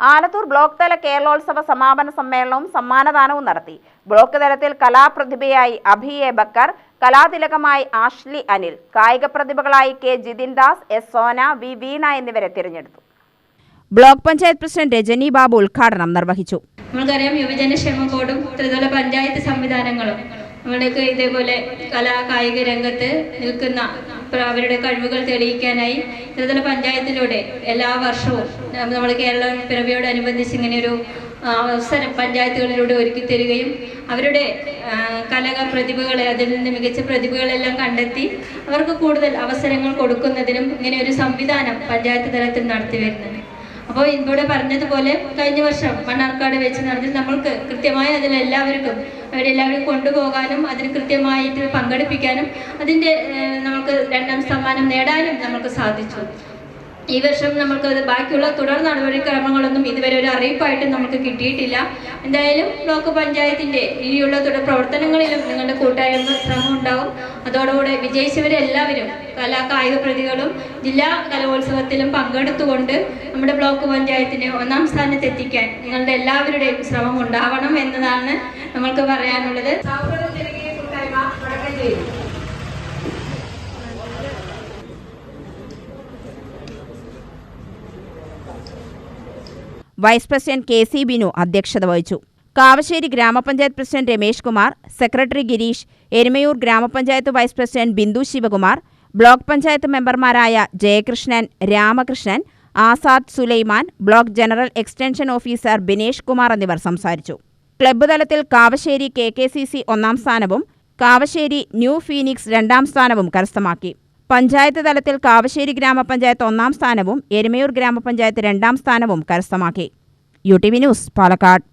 Alathur block തല കേരളോത്സവ സമാപന സമ്മേളനവും സമ്മാനദാനവും നടത്തി. ബ്ലോക്ക് തലത്തിൽ കലാപ്രതിഭയായി അഭി എ ബക്കർ കലാതിലകമായി ആഷ്ലി അനിൽ കായിക പ്രതിഭകളായി K Jithin Das S Sona V Veena എന്നിവരെ തിരഞ്ഞെടുത്തു. Block panchayat president Rajani Babu ഉദ്ഘാടനം നിർവഹിച്ചു. നമ്മൾക്കറിയാം യുവജനക്ഷേമ ബോർഡും ത്രിതല പഞ്ചായത്ത് സംവിധാനങ്ങളും. നമ്മുടെയൊക്കെ ഇതേപോലെ കലാ കായിക രംഗത്ത് നിൽക്കുന്ന അവരുടെ കഴിവുകൾ തെളിയിക്കാനായി ത്രിതല പഞ്ചായത്തിലൂടെ എല്ലാ വർഷവും നമ്മൾ കേരള പിറവിയോടനുബന്ധിച്ച് ഇങ്ങനെ ഒരു അവസരം പഞ്ചായത്തുകളിലൂടെ ഒരുക്കി തരികയും അവരുടെ കലക പ്രതിഭകളെ അതിൽ നിന്ന് മികച്ച പ്രതിഭകളെല്ലാം കണ്ടെത്തി അവർക്ക് കൂടുതൽ അവസരങ്ങൾ കൊടുക്കുന്നതിനും ഇങ്ങനെ ഒരു സംവിധാനം പഞ്ചായത്ത് തലത്തിൽ നടത്തി വരുന്നുണ്ട്. അപ്പോൾ ഇവിടെ പറഞ്ഞതുപോലെ കഴിഞ്ഞ വർഷം മണ്ണാർക്കാട് വെച്ച് നടന്നിൽ നമ്മൾക്ക് കൃത്യമായി അതിലെല്ലാവർക്കും അവരെല്ലാവരും കൊണ്ടുപോകാനും അതിന് കൃത്യമായിട്ട് പങ്കെടുപ്പിക്കാനും അതിന്റെ നമുക്ക് രണ്ടാം സമ്മാനം നേടാനും നമുക്ക് സാധിച്ചു. ഈ വർഷം നമുക്ക് ബാക്കിയുള്ള തുടർ നടപടിക്രമങ്ങളൊന്നും ഇതുവരെ ഒരു അറിയിപ്പായിട്ട് നമുക്ക് കിട്ടിയിട്ടില്ല. എന്തായാലും ബ്ലോക്ക് പഞ്ചായത്തിന്റെ ഇനിയുള്ള തുടർ പ്രവർത്തനങ്ങളിലും നിങ്ങളുടെ കൂട്ടായ്മ ശ്രമം ഉണ്ടാവും. അതോടുകൂടെ വിജയിച്ചവരെല്ലാവരും കലാ കായിക പ്രതികളും ജില്ലാ കലോത്സവത്തിലും പങ്കെടുത്തുകൊണ്ട് നമ്മുടെ ബ്ലോക്ക് പഞ്ചായത്തിനെ ഒന്നാം സ്ഥാനത്ത് എത്തിക്കാൻ നിങ്ങളുടെ എല്ലാവരുടെയും ശ്രമം ഉണ്ടാവണം എന്നതാണ് നമ്മൾക്ക് പറയാനുള്ളത്. Vice president K C Binu അധ്യക്ഷത വഹിച്ചു. കാവശ്ശേരി ഗ്രാമപഞ്ചായത്ത് പ്രസിഡന്റ് രമേഷ് കുമാർ സെക്രട്ടറി ഗിരീഷ് എരുമയൂർ ഗ്രാമപഞ്ചായത്ത് vice president Bindu Sivakumar block panchayat മെമ്പർമാരായ Jayakrishnan Ramakrishnan Azad Sulaiman block general extension officer Binesh Kumar എന്നിവർ സംസാരിച്ചു. ക്ലബ്ബ് തലത്തിൽ Kavassery K K C C ഒന്നാം സ്ഥാനവും കാവശ്ശേരി ന്യൂ ഫീനിക്സ് രണ്ടാം സ്ഥാനവും കരസ്ഥമാക്കി. പഞ്ചായത്ത് തലത്തിൽ കാവശ്ശേരി ഗ്രാമപഞ്ചായത്ത് ഒന്നാം സ്ഥാനവും എരുമയൂർ ഗ്രാമപഞ്ചായത്ത് രണ്ടാം സ്ഥാനവും കരസ്ഥമാക്കി. U T V news Palakkad.